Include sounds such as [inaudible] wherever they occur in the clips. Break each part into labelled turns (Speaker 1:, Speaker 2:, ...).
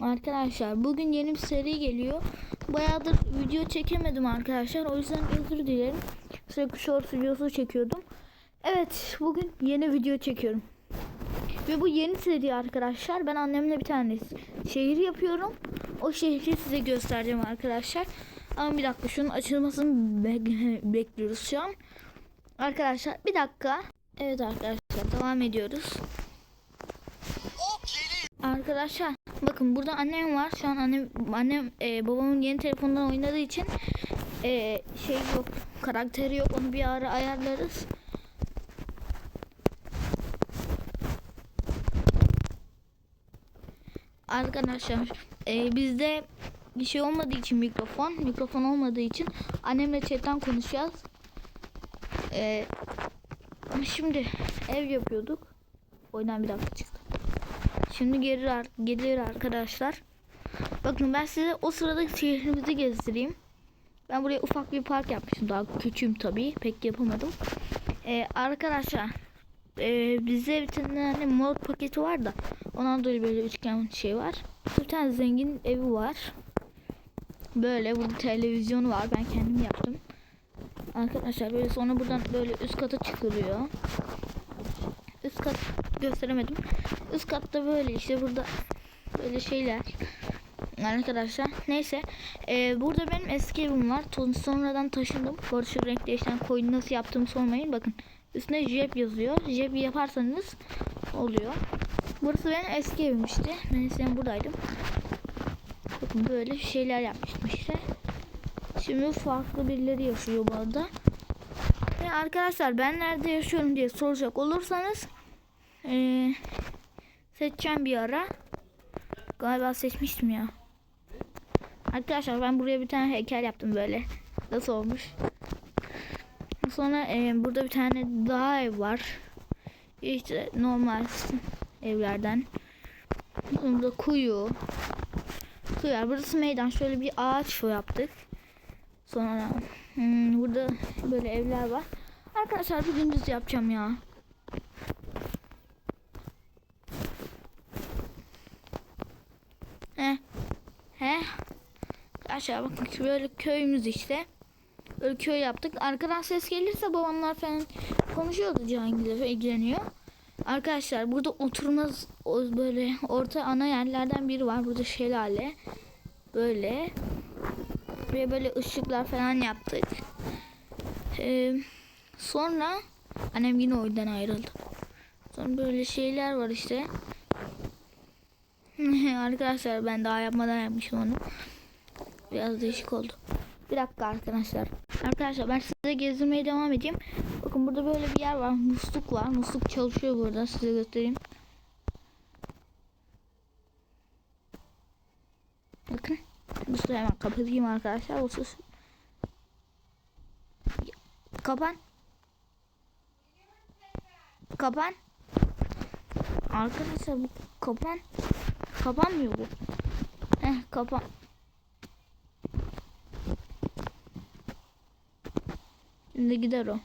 Speaker 1: Arkadaşlar bugün yeni bir seri geliyor. Bayağıdır video çekemedim arkadaşlar. O yüzden özür dilerim. Sürekli short videosu çekiyordum. Evet bugün yeni video çekiyorum. Ve bu yeni seri arkadaşlar. Ben annemle bir tane şehir yapıyorum. O şehri size göstereceğim arkadaşlar. Ama bir dakika şunun açılmasını be- [laughs] bekliyoruz şu an. Arkadaşlar bir dakika. Evet arkadaşlar devam ediyoruz. Arkadaşlar bakın burada annem var. Şu an annem annem e, babamın yeni telefonundan oynadığı için e, şey yok karakteri yok. Onu bir ara ayarlarız. Arkadaşlar e, bizde bir şey olmadığı için mikrofon mikrofon olmadığı için annemle chatten konuşacağız. E, şimdi ev yapıyorduk. Oyundan bir dakika çıktı. Şimdi gelir, gelir arkadaşlar. Bakın ben size o sırada şehrimizi gezdireyim. Ben buraya ufak bir park yapmışım. Daha küçüğüm tabii. Pek yapamadım. Ee, arkadaşlar e, bizde bir tane mod paketi var da ondan dolayı böyle üçgen şey var. Bir tane zengin evi var. Böyle burada televizyonu var. Ben kendim yaptım. Arkadaşlar böyle sonra buradan böyle üst kata çıkılıyor. Üst kat gösteremedim. Üst katta böyle işte burada böyle şeyler arkadaşlar. Neyse ee, burada benim eski evim var. Sonradan taşındım. Bu renk değiştiren koyunu nasıl yaptığımı sormayın. Bakın üstüne Jeb yazıyor. Jeb yaparsanız oluyor. Burası benim eski evim işte. Ben eskiden buradaydım. Bakın böyle şeyler yapmıştım işte. Şimdi farklı birileri yaşıyor bu arada. Ve arkadaşlar ben nerede yaşıyorum diye soracak olursanız ee, seçeceğim bir ara. Galiba seçmiştim ya. Arkadaşlar ben buraya bir tane heykel yaptım böyle. Nasıl olmuş? Sonra ee, burada bir tane daha ev var. İşte normal evlerden. Burada kuyu. Kuyu var. Burası meydan. Şöyle bir ağaç yaptık. Sonra hmm, burada böyle evler var. Arkadaşlar bir gündüz yapacağım ya. He. He. Aşağı bakın böyle köyümüz işte. Böyle köy yaptık. Arkadan ses gelirse babamlar falan konuşuyordu Cihangir'le ilgileniyor. Arkadaşlar burada oturmaz böyle orta ana yerlerden biri var. Burada şelale. Böyle. Ve böyle ışıklar falan yaptık. Ee, sonra annem yine oyundan ayrıldı. Sonra böyle şeyler var işte. [laughs] arkadaşlar ben daha yapmadan yapmışım onu. Biraz değişik oldu. Bir dakika arkadaşlar. Arkadaşlar ben size gezdirmeye devam edeyim. Bakın burada böyle bir yer var. Musluk var. Musluk çalışıyor burada. Size göstereyim. Bakın. Musluğu hemen kapatayım arkadaşlar. O sus. Kapan. Kapan. Arkadaşlar bu kapan. Kapanmıyor bu. Heh kapan. Şimdi gider o.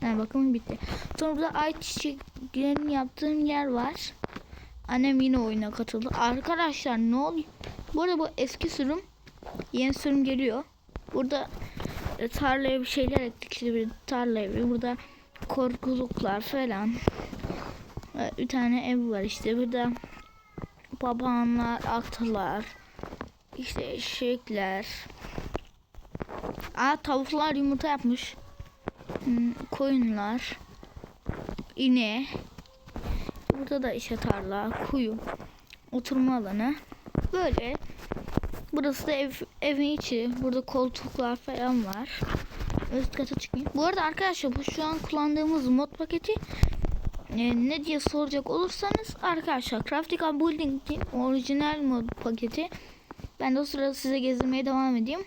Speaker 1: Ha, bakın bitti. Sonra burada ay çiçeklerini yaptığım yer var. Annem yine oyuna katıldı. Arkadaşlar ne oluyor? Bu arada bu eski sürüm. Yeni sürüm geliyor. Burada e, tarlaya bir şeyler ektik. İşte bir tarla evi. Burada korkuluklar falan. E, Bir tane ev var işte. Burada papağanlar, atlar. işte eşekler. Aa tavuklar yumurta yapmış. Hmm, koyunlar. İne. Burada da işte tarla, kuyu, oturma alanı. Böyle. Burası da ev, evin içi. Burada koltuklar falan var. Üst kata çıkayım. Bu arada arkadaşlar bu şu an kullandığımız mod paketi e, ne diye soracak olursanız arkadaşlar Craftica Building'in orijinal mod paketi. Ben de o sırada size gezdirmeye devam edeyim.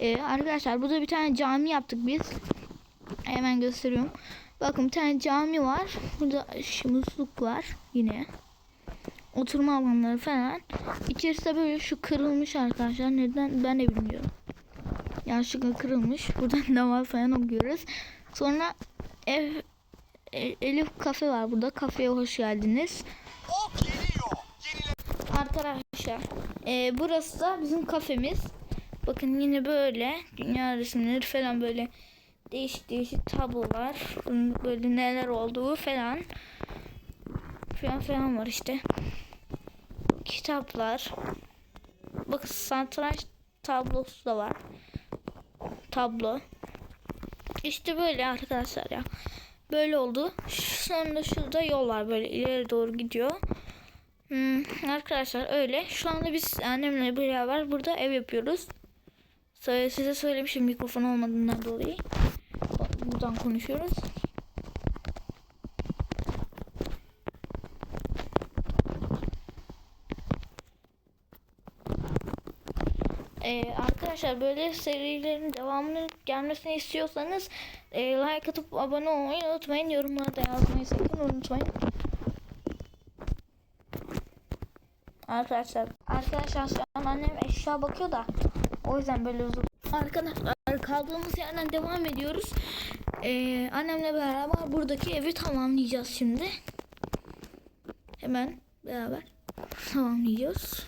Speaker 1: E, arkadaşlar burada bir tane cami yaptık biz. Hemen gösteriyorum. Bakın bir tane cami var. Burada musluk var yine. Oturma alanları falan. İçerisi de böyle şu kırılmış arkadaşlar. Neden ben de bilmiyorum. Yanlışlıkla kırılmış. Buradan [laughs] namaz falan okuyoruz. Sonra ev E, Elif kafe var burada. Kafeye hoş geldiniz. Arkadaşlar e, burası da bizim kafemiz. Bakın yine böyle dünya resimleri falan böyle değişik değişik tablolar. Böyle neler olduğu falan. Falan falan var işte. Kitaplar. Bakın satranç tablosu da var. Tablo. İşte böyle arkadaşlar ya. Böyle oldu. Sonra şurada yol var böyle ileri doğru gidiyor. Hmm, arkadaşlar öyle. Şu anda biz annemle beraber burada ev yapıyoruz. Size söylemişim mikrofon olmadığından dolayı. Buradan konuşuyoruz. Ee, arkadaşlar böyle serilerin devamının gelmesini istiyorsanız e, like atıp abone olmayı unutmayın. Yorumlarda yazmayı sakın unutmayın. Arkadaşlar, arkadaşlar şu an annem eşya bakıyor da o yüzden böyle uzun. Arkadaşlar kaldığımız yerden devam ediyoruz. Ee, annemle beraber buradaki evi tamamlayacağız şimdi. Hemen beraber tamamlayacağız.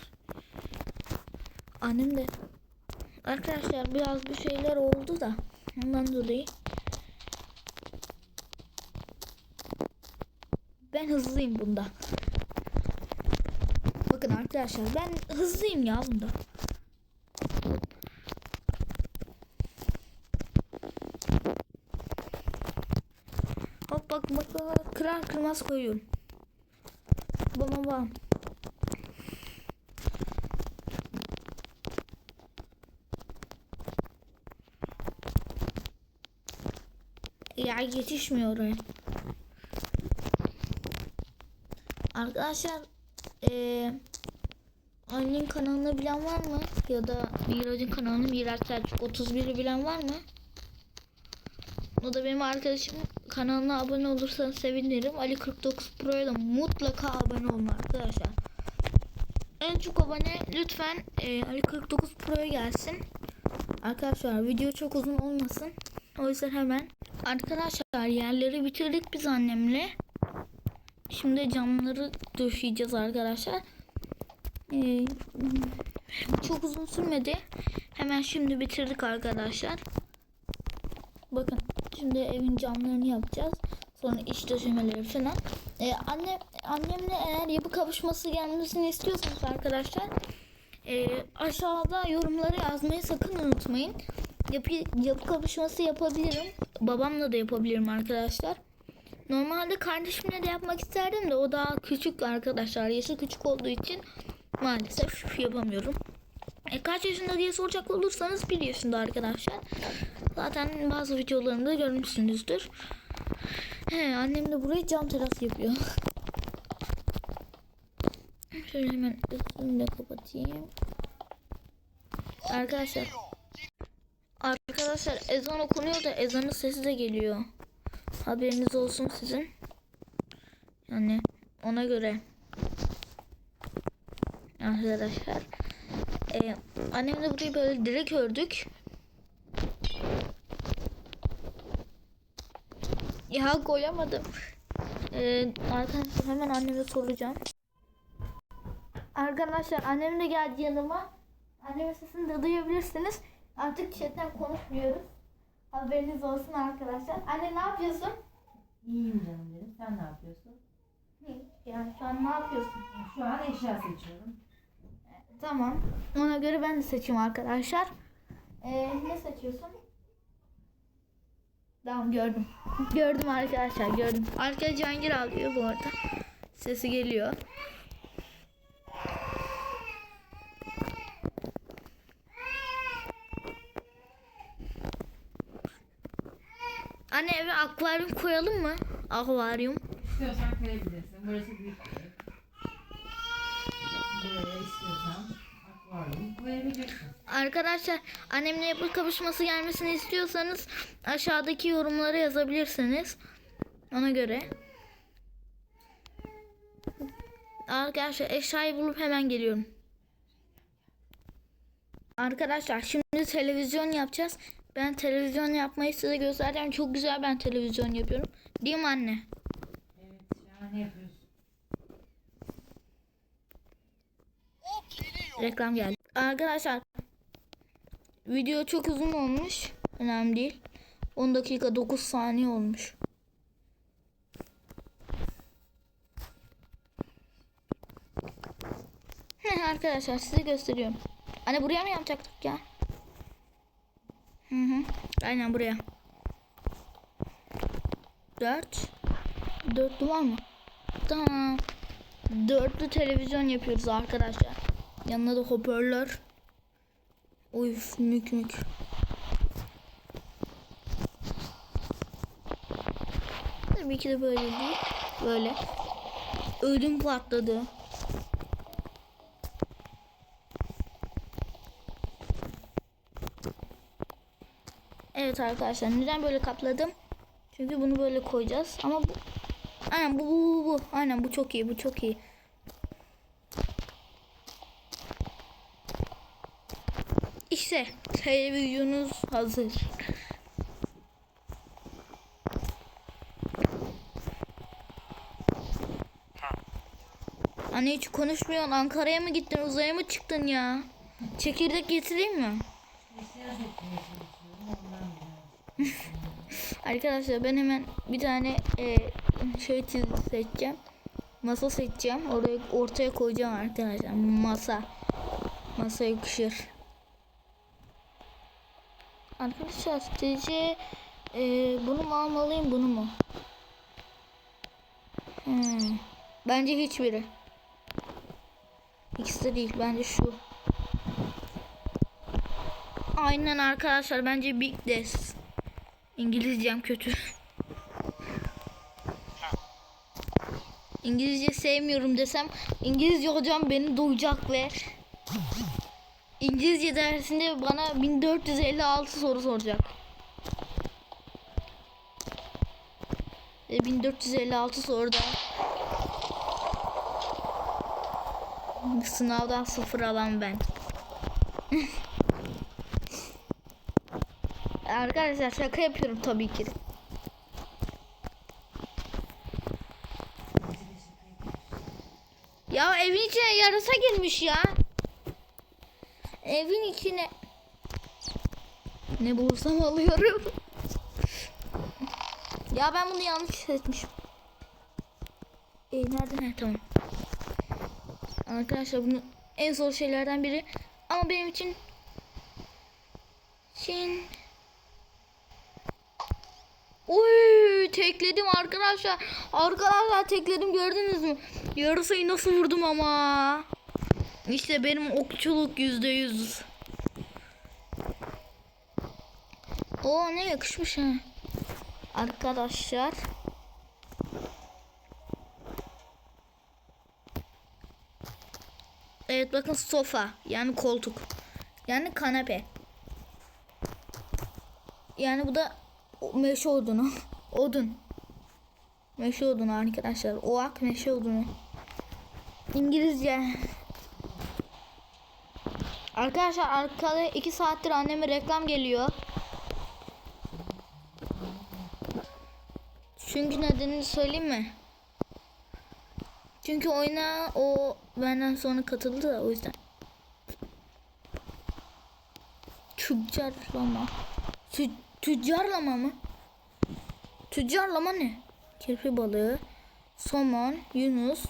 Speaker 1: Annem de arkadaşlar biraz bir şeyler oldu da ondan dolayı ben hızlıyım bunda. Bakın arkadaşlar ben hızlıyım ya bunda. Bak bak bak kırar kırmaz koyuyorum. Bam bam. Ya yetişmiyor oraya. Arkadaşlar eee Annenin kanalını bilen var mı? Ya da Miraç'ın kanalını Miraç Selçuk 31'i bilen var mı? O da benim arkadaşım kanalına abone olursanız sevinirim. Ali 49 Pro'ya da mutlaka abone olun arkadaşlar. En çok abone lütfen e, Ali 49 Pro'ya gelsin. Arkadaşlar video çok uzun olmasın. O yüzden hemen. Arkadaşlar yerleri bitirdik biz annemle. Şimdi camları döşeyeceğiz arkadaşlar. Ee, çok uzun sürmedi. Hemen şimdi bitirdik arkadaşlar. Bakın şimdi evin camlarını yapacağız. Sonra iç döşemeleri falan. Ee, anne, annemle eğer yapı kavuşması gelmesini istiyorsanız arkadaşlar e, aşağıda yorumlara yazmayı sakın unutmayın. Yapı, yapı kavuşması yapabilirim. Babamla da yapabilirim arkadaşlar. Normalde kardeşimle de yapmak isterdim de o daha küçük arkadaşlar. Yaşı küçük olduğu için maalesef yapamıyorum. E, kaç yaşında diye soracak olursanız 1 yaşında arkadaşlar. Zaten bazı videolarımda görmüşsünüzdür. He, annem de burayı cam teras yapıyor. Şöyle hemen üstünü de kapatayım. Arkadaşlar Arkadaşlar ezan okunuyor da ezanın sesi de geliyor. Haberiniz olsun sizin. Yani ona göre. Arkadaşlar. Ee, annemle burayı böyle direkt ördük. Ya koyamadım. Ee, arkadaşlar hemen anneme soracağım. Arkadaşlar annem de geldi yanıma. Annemin sesini de duyabilirsiniz. Artık chatten konuşmuyoruz. Haberiniz olsun arkadaşlar. Anne ne yapıyorsun?
Speaker 2: İyiyim canım benim. Sen ne yapıyorsun?
Speaker 1: Yani şu an ne yapıyorsun?
Speaker 2: Şu an eşya seçiyorum.
Speaker 1: Tamam. Ona göre ben de seçeyim arkadaşlar. Ee, ne seçiyorsun? Tamam gördüm. Gördüm arkadaşlar gördüm. Arka Cihangir alıyor bu arada. Sesi geliyor. Anne eve akvaryum koyalım mı? Akvaryum.
Speaker 2: İstiyorsan koyabilirsin. Burası büyük
Speaker 1: Arkadaşlar annemle yapı kavuşması gelmesini istiyorsanız aşağıdaki yorumlara yazabilirsiniz. Ona göre. Arkadaşlar eşyayı bulup hemen geliyorum. Arkadaşlar şimdi televizyon yapacağız. Ben televizyon yapmayı size göstereceğim. Çok güzel ben televizyon yapıyorum. Değil mi anne?
Speaker 2: Evet şahane yapıyorsun.
Speaker 3: Ok geliyor.
Speaker 1: Reklam geldi. Arkadaşlar video çok uzun olmuş. Önemli değil. 10 dakika 9 saniye olmuş. Arkadaşlar size gösteriyorum. Hani buraya mı yapacaktık ya? Hı hı. Aynen buraya. 4 Dörtlü var mı? Tamam. Dörtlü televizyon yapıyoruz arkadaşlar. Yanına da hoparlör. Uy mük mük. Tabii ki de böyle değil. Böyle. Ödüm patladı. Evet arkadaşlar neden böyle kapladım? Çünkü bunu böyle koyacağız. Ama bu Aynen bu bu bu. bu. Aynen bu çok iyi bu çok iyi. İşte televizyonunuz hazır. Anne hiç konuşmuyorsun. Ankara'ya mı gittin? Uzaya mı çıktın ya? Çekirdek getireyim mi? [laughs] Arkadaşlar ben hemen bir tane e, şey seçeceğim. Masa seçeceğim. Oraya ortaya koyacağım arkadaşlar. Masa. Masa yakışır. Arkadaşlar sizce e, bunu mu almalıyım bunu mu? Hmm. Bence hiçbiri. İkisi de değil. Bence şu. Aynen arkadaşlar. Bence Big Desk. İngilizcem kötü. İngilizce sevmiyorum desem İngilizce hocam beni duyacak ve İngilizce dersinde bana 1456 soru soracak. Ve 1456 soruda sınavdan sıfır alan ben. [laughs] Arkadaşlar şaka yapıyorum tabii ki. Ya evin içine yarasa girmiş ya. Evin içine ne bulursam alıyorum. ya ben bunu yanlış seçmişim. E nerede? He, tamam. Arkadaşlar bunu en zor şeylerden biri. Ama benim için Çin Oy tekledim arkadaşlar. Arkadaşlar tekledim gördünüz mü? Yarısayı nasıl vurdum ama. İşte benim okçuluk yüzde yüz. O ne yakışmış ha. Arkadaşlar. Evet bakın sofa yani koltuk. Yani kanepe. Yani bu da meşe odunu. [laughs] Odun. Meşe odunu arkadaşlar. Oak meşe odunu. İngilizce. Arkadaşlar arkada 2 saattir anneme reklam geliyor. Çünkü nedenini söyleyeyim mi? Çünkü oyuna o benden sonra katıldı da o yüzden. Tüccarlama. Tü tüccarlama mı? Tüccarlama ne? Kirpi balığı, somon, yunus,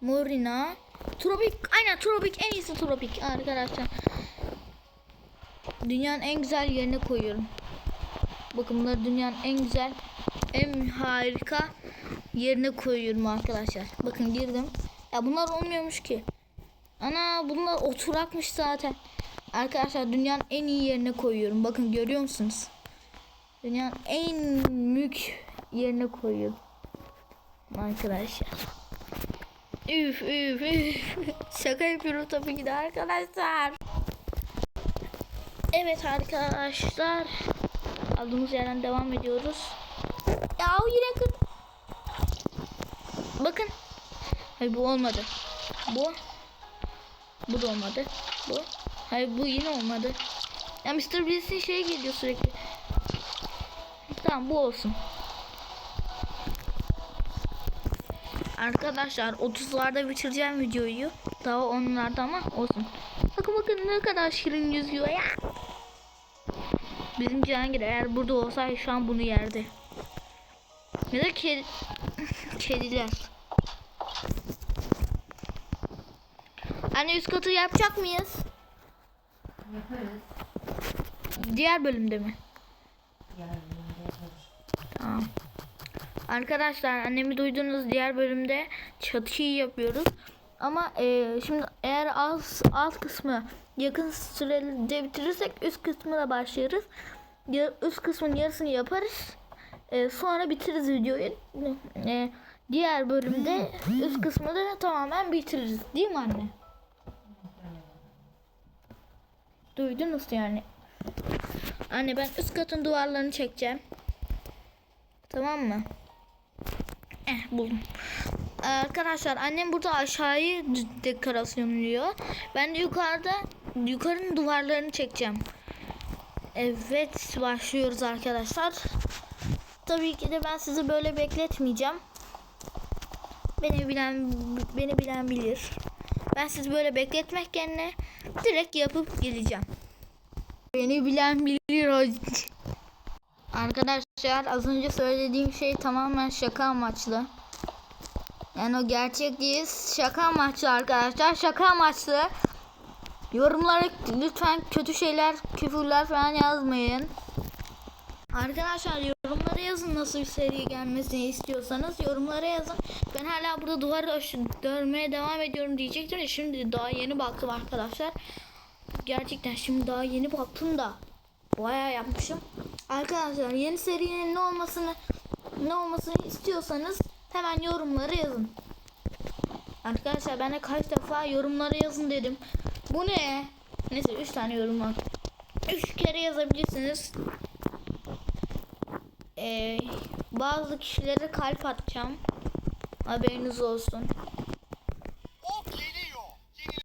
Speaker 1: morina, tropik. Aynen tropik en iyisi tropik arkadaşlar. Dünyanın en güzel yerine koyuyorum. Bakın bunları dünyanın en güzel, en harika yerine koyuyorum arkadaşlar. Bakın girdim. Ya bunlar olmuyormuş ki. Ana bunlar oturakmış zaten. Arkadaşlar dünyanın en iyi yerine koyuyorum. Bakın görüyor musunuz? Dünyanın en mük yerine koyuyorum. Arkadaşlar. Üf üf üf. [laughs] Şaka yapıyorum tabii ki de arkadaşlar. Evet arkadaşlar. Aldığımız yerden devam ediyoruz. Ya yine kır. Bakın. Hayır bu olmadı. Bu. Bu da olmadı. Bu. Hayır bu yine olmadı. Ya Mr. Beast'in şey geliyor sürekli. Tamam bu olsun. Arkadaşlar 30'larda bitireceğim videoyu. Daha onlarda ama olsun. Bakın bakın ne kadar şirin yüzüyor ya. Bizim Cihangir eğer burada olsaydı şu an bunu yerdi. Ya da kedi... [laughs] kediler. Anne üst katı yapacak mıyız?
Speaker 2: Yaparız.
Speaker 1: Diğer bölümde mi?
Speaker 2: Yarın yaparız.
Speaker 1: Tamam. Arkadaşlar annemi duyduğunuz diğer bölümde çatıyı yapıyoruz. Ama e, şimdi eğer alt, alt kısmı yakın sürede bitirirsek üst kısmına başlarız. Ya, üst kısmın yarısını yaparız. E, sonra bitiririz videoyu. E, diğer bölümde üst kısmı da tamamen bitiririz. Değil mi anne? Duydunuz yani. Anne ben üst katın duvarlarını çekeceğim. Tamam mı? Eh buldum. Arkadaşlar annem burada aşağıyı dekorasyonluyor. Ben de yukarıda yukarının duvarlarını çekeceğim. Evet başlıyoruz arkadaşlar. Tabii ki de ben sizi böyle bekletmeyeceğim. Beni bilen beni bilen bilir. Ben sizi böyle bekletmek yerine direkt yapıp geleceğim. Beni bilen bilir. [laughs] Arkadaşlar az önce söylediğim şey tamamen şaka amaçlı. Yani o gerçek değil. Şaka amaçlı arkadaşlar. Şaka amaçlı. Yorumlara lütfen kötü şeyler, küfürler falan yazmayın. Arkadaşlar yorumlara yazın nasıl bir seri gelmesini istiyorsanız yorumlara yazın. Ben hala burada duvarı aşı- dörmeye devam ediyorum diyecektim şimdi daha yeni baktım arkadaşlar. Gerçekten şimdi daha yeni baktım da bayağı yapmışım. Arkadaşlar yeni serinin ne olmasını ne olmasını istiyorsanız hemen yorumlara yazın. Arkadaşlar ben de kaç defa yorumlara yazın dedim. Bu ne? Neyse 3 tane yorum var. 3 kere yazabilirsiniz. Ee, bazı kişilere kalp atacağım. Haberiniz olsun.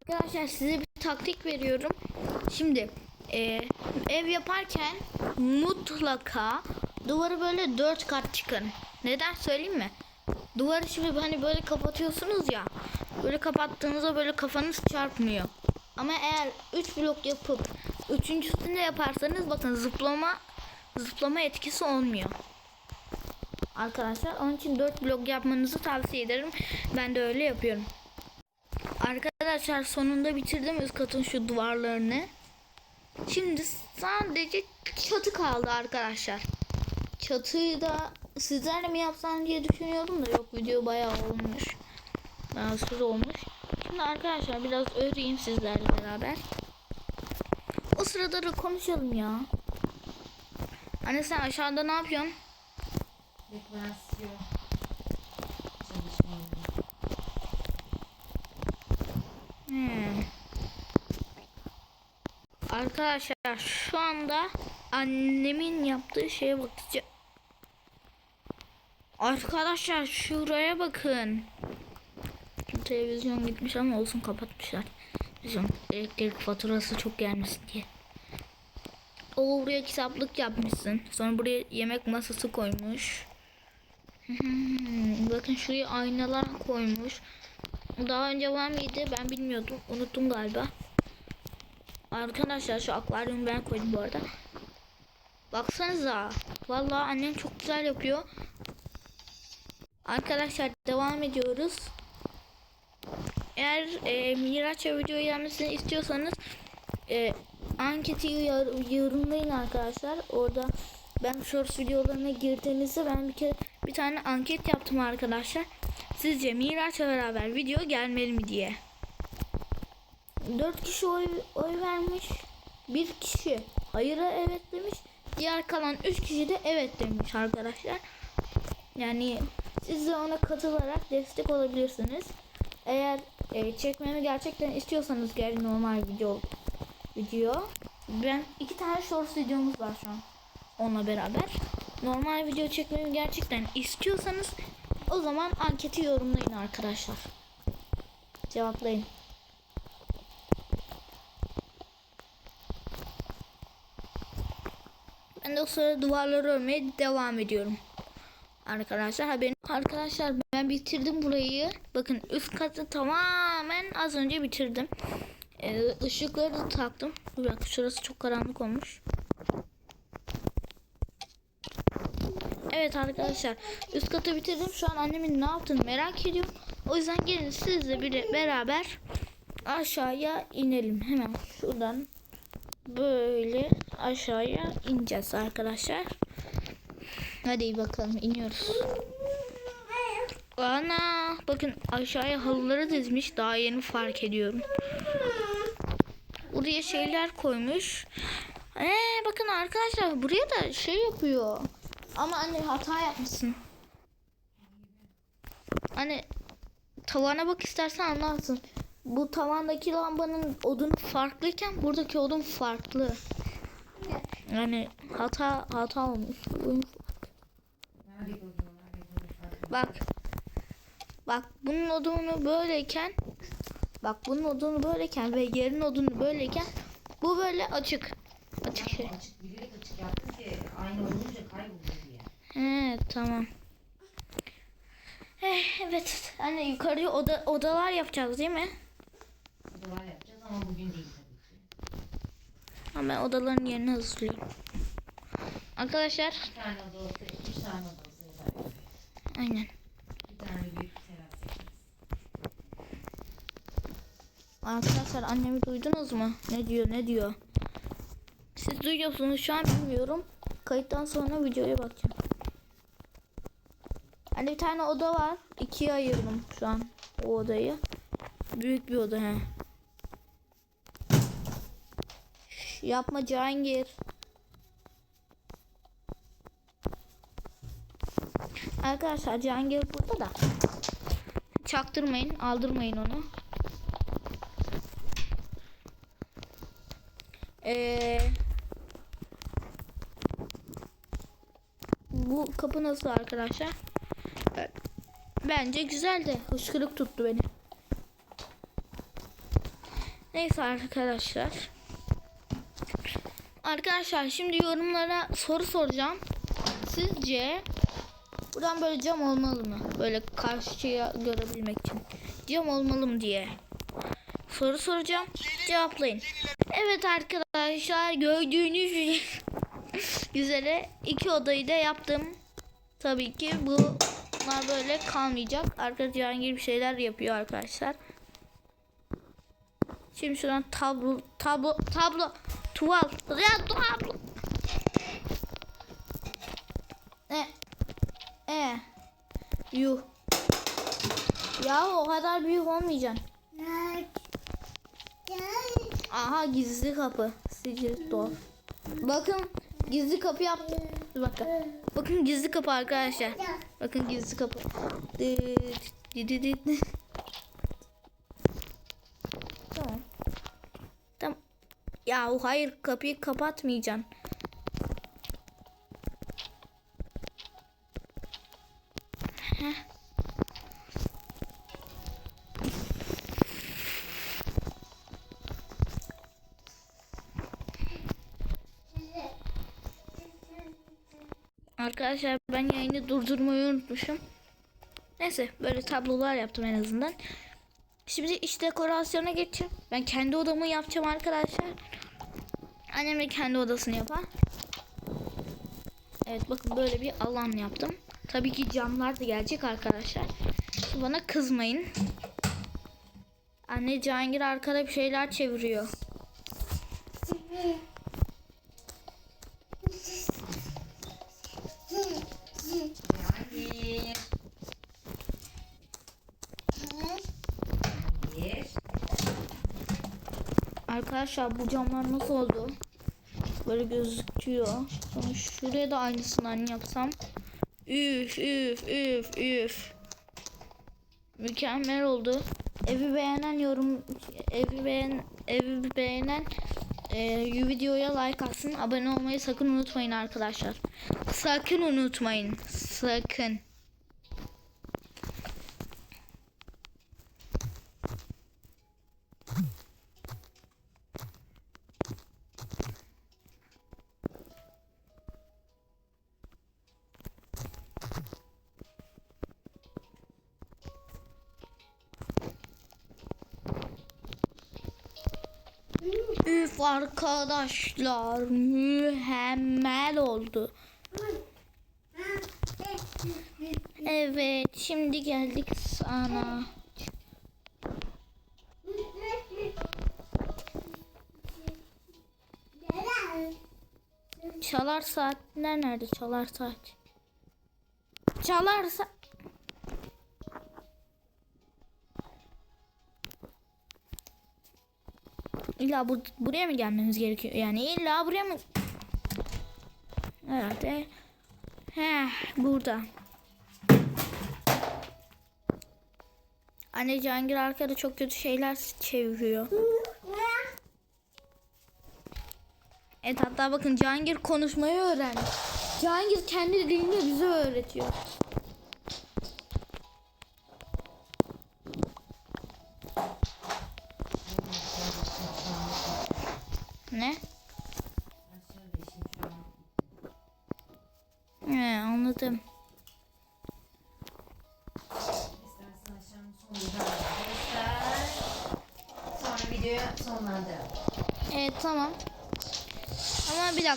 Speaker 1: Arkadaşlar size bir taktik veriyorum. Şimdi e, ev yaparken mutlaka duvarı böyle dört kat çıkın. Neden söyleyeyim mi? Duvarı şimdi hani böyle kapatıyorsunuz ya. Böyle kapattığınızda böyle kafanız çarpmıyor. Ama eğer 3 blok yapıp üçüncüsünde yaparsanız bakın zıplama zıplama etkisi olmuyor. Arkadaşlar onun için 4 blok yapmanızı tavsiye ederim. Ben de öyle yapıyorum. Arkadaşlar sonunda bitirdim üst katın şu duvarlarını. Şimdi sadece çatı kaldı arkadaşlar. Çatıyı da sizlerle mi yapsam diye düşünüyordum da yok video bayağı olmuş. Süre olmuş. Şimdi arkadaşlar biraz öreyim sizlerle beraber. O sırada da konuşalım ya. Anne sen aşağıda ne yapıyorsun?
Speaker 2: Dekorasyon.
Speaker 1: Hmm. Arkadaşlar şu anda annemin yaptığı şeye bakacağım. Arkadaşlar şuraya bakın. Televizyon gitmiş ama olsun kapatmışlar. Bizim elektrik faturası çok gelmesin diye. O buraya kitaplık yapmışsın. Sonra buraya yemek masası koymuş. Hmm, Bakın şuraya aynalar koymuş. Daha önce var mıydı ben bilmiyordum. Unuttum galiba. Arkadaşlar şu akvaryumu ben koydum bu arada. Baksanıza. Vallahi annem çok güzel yapıyor. Arkadaşlar devam ediyoruz. Eğer e, Miraç'a video gelmesini istiyorsanız e, anketi yor- yorumlayın arkadaşlar. Orada ben shorts videolarına girdiğinizde ben bir kere bir tane anket yaptım arkadaşlar. Sizce Miraç'la beraber video gelmeli mi diye. 4 kişi oy, oy vermiş. Bir kişi hayır'a evet demiş. Diğer kalan 3 kişi de evet demiş arkadaşlar. Yani siz de ona katılarak destek olabilirsiniz. Eğer e, çekmemi gerçekten istiyorsanız gel normal video video. Ben iki tane shorts videomuz var şu an onunla beraber. Normal video çekmemi gerçekten istiyorsanız o zaman anketi yorumlayın arkadaşlar. Cevaplayın. Ben de o sırada duvarları örmeye devam ediyorum. Arkadaşlar haberin arkadaşlar ben bitirdim burayı. Bakın üst katı tamamen az önce bitirdim. Ee, ışıkları da taktım. Bir şurası çok karanlık olmuş. Evet arkadaşlar üst katı bitirdim. Şu an annemin ne yaptığını merak ediyorum. O yüzden gelin sizle bir beraber aşağıya inelim. Hemen şuradan böyle aşağıya ineceğiz arkadaşlar. Hadi bakalım iniyoruz. Ana bakın aşağıya halıları dizmiş. Daha yeni fark ediyorum. Buraya şeyler koymuş. Ee, bakın arkadaşlar buraya da şey yapıyor. Ama anne hata yapmışsın. Anne tavana bak istersen anlarsın. Bu tavandaki lambanın odunu farklıyken buradaki odun farklı. Yani hata hata olmuş. Bak. Bak bunun odunu böyleyken bak bunun odunu böyleyken ve yerin odunu böyleyken bu böyle açık. Açık şey.
Speaker 2: Açık.
Speaker 1: He tamam. Eh, evet. Anne yukarıya oda, odalar yapacağız değil mi?
Speaker 2: Odalar yapacağız ama bugün değil tabii ki.
Speaker 1: Ama ben odaların yerini hazırlıyorum. Arkadaşlar
Speaker 2: Bir tane oda olsa, üç tane oda olsa yeter.
Speaker 1: aynen.
Speaker 2: Bir tane büyük teras yaparız.
Speaker 1: Arkadaşlar annemi duydunuz mu? Ne diyor ne diyor? Siz duyuyorsunuz şu an bilmiyorum. Kayıttan sonra videoya bakacağım. Hani bir tane oda var. İkiye ayırdım şu an o odayı. Büyük bir oda he. Şş, Yapma Cihangir. Arkadaşlar Cihangir burada da. Çaktırmayın, aldırmayın onu. Ee, bu kapı nasıl arkadaşlar? Bence güzel de hışkırık tuttu beni. Neyse arkadaşlar. Arkadaşlar şimdi yorumlara soru soracağım. Sizce buradan böyle cam olmalı mı? Böyle karşıya görebilmek için. Cam olmalı mı diye. Soru soracağım. Cevaplayın. Evet arkadaşlar gördüğünüz [laughs] üzere iki odayı da yaptım. Tabii ki bunlar böyle kalmayacak. Arka Cihangir bir şeyler yapıyor arkadaşlar. Şimdi şuradan tablo tablo tablo tuval ya tablo e e yuh ya o kadar büyük olmayacaksın. Aha gizli kapı. Secret door. Bakın gizli kapı yaptım. Dakika. Bakın gizli kapı arkadaşlar. Bakın gizli kapı. Ya hayır kapıyı kapatmayacaksın. Heh. Arkadaşlar ben yayını durdurmayı unutmuşum. Neyse böyle tablolar yaptım en azından. Şimdi iç dekorasyona geçeceğim. Ben kendi odamı yapacağım arkadaşlar. Annem de kendi odasını yapar. Evet bakın böyle bir alan yaptım. Tabii ki camlar da gelecek arkadaşlar. Şimdi bana kızmayın. Anne Cihangir arkada bir şeyler çeviriyor. Arkadaşlar bu camlar nasıl oldu? Böyle gözüküyor. Sonra şuraya da aynısından yapsam. Üf üf üf üf. Mükemmel oldu. Evi beğenen yorum evi beğen evi beğenen e, videoya like atsın. Abone olmayı sakın unutmayın arkadaşlar. Sakın unutmayın. Sakın. Arkadaşlar mükemmel oldu. Evet şimdi geldik sana. Çalar saatler nerede? Çalar saat. Çalar saat. İlla bu, buraya mı gelmemiz gerekiyor? Yani illa buraya mı? Herhalde. Heh, burada. Anne Cihangir arkada çok kötü şeyler çeviriyor. Evet hatta bakın Cihangir konuşmayı öğrendi. Cihangir kendi dilini bize öğretiyor.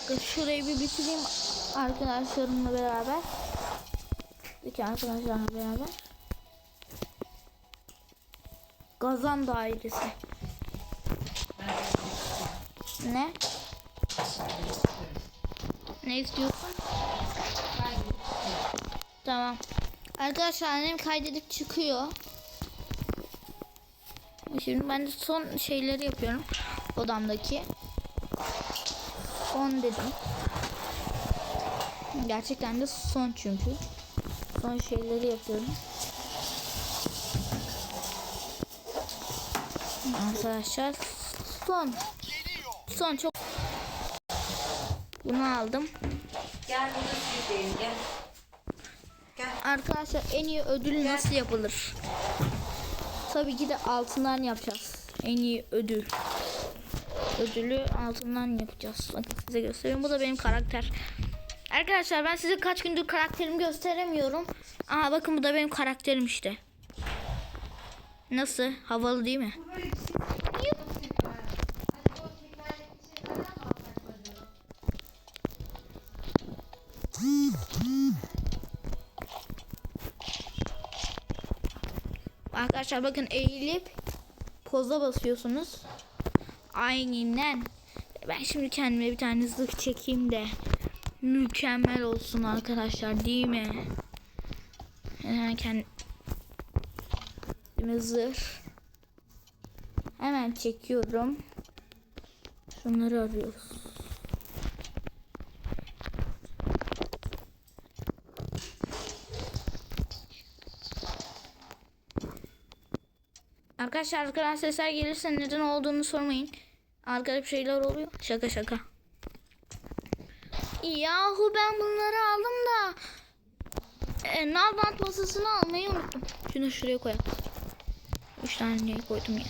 Speaker 1: Dakika şurayı bir bitireyim arkadaşlarımla beraber. Peki arkadaşlarla beraber. Gazan dairesi. Ne? Ne istiyorsun? Tamam. Arkadaşlar annem kaydedip çıkıyor. Şimdi ben de son şeyleri yapıyorum. Odamdaki. Son dedim. Gerçekten de son çünkü. Son şeyleri yapıyorum. Arkadaşlar son. Son çok. Bunu aldım.
Speaker 2: Gel sürükleyelim gel. Gel.
Speaker 1: Arkadaşlar en iyi ödül nasıl yapılır? Tabii ki de altından yapacağız. En iyi ödül. Ödülü altından yapacağız. Bakın size göstereyim. Bu da benim karakter. Arkadaşlar ben size kaç gündür karakterimi gösteremiyorum. Aa bakın bu da benim karakterim işte. Nasıl? Havalı değil mi? Arkadaşlar bakın eğilip poza basıyorsunuz. Aynen. Ben şimdi kendime bir tane zırh çekeyim de mükemmel olsun arkadaşlar değil mi? Hemen kendime zırh hemen çekiyorum. Şunları arıyoruz. Arkadaşlar arkadan sesler gelirse neden olduğunu sormayın. Arkada şeyler oluyor. Şaka şaka. Yahu ben bunları aldım da e, nalbant masasını almayı unuttum. Şunu şuraya koyalım. Üç tane koydum ya?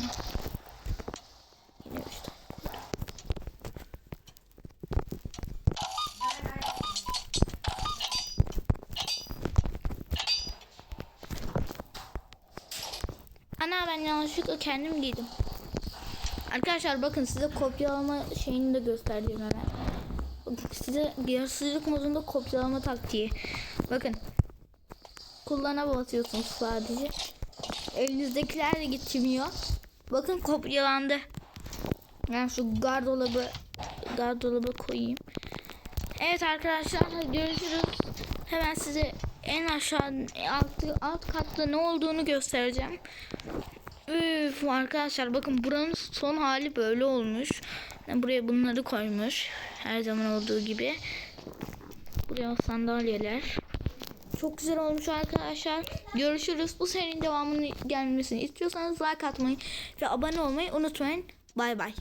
Speaker 1: Ana ben yanlışlıkla kendim giydim. Arkadaşlar bakın size kopyalama şeyini de göstereceğim hemen. Size yaratıcılık modunda kopyalama taktiği. Bakın. Kullana basıyorsunuz sadece. Elinizdekiler de gitmiyor. Bakın kopyalandı. Ben şu gardolabı gardolaba koyayım. Evet arkadaşlar görüşürüz. Hemen size en aşağı alt, alt katta ne olduğunu göstereceğim. Üf arkadaşlar bakın buranın son hali böyle olmuş. Buraya bunları koymuş. Her zaman olduğu gibi. Buraya sandalyeler. Çok güzel olmuş arkadaşlar. Görüşürüz. Bu serinin devamını gelmesini istiyorsanız like atmayı ve abone olmayı unutmayın. Bay bay.